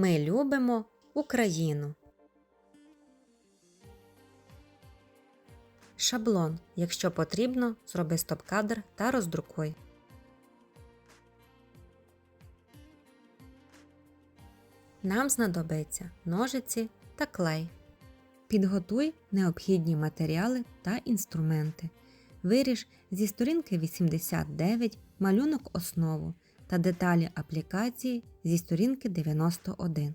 Ми любимо Україну. Шаблон. Якщо потрібно, зроби стоп-кадр та роздрукуй. Нам знадобиться ножиці та клей. Підготуй необхідні матеріали та інструменти. Виріж зі сторінки 89 малюнок основу та деталі аплікації зі сторінки 91.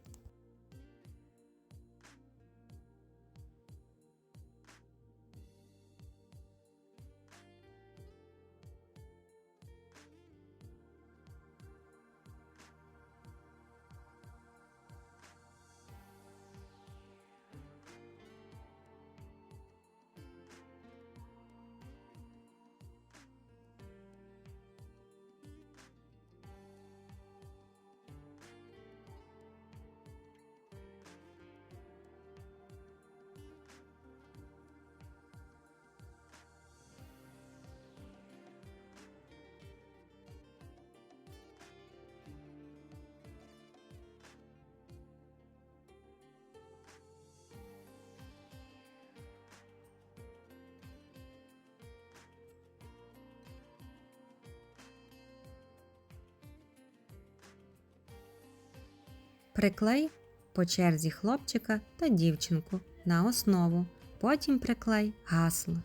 Приклей по черзі хлопчика та дівчинку на основу. Потім приклей гасло.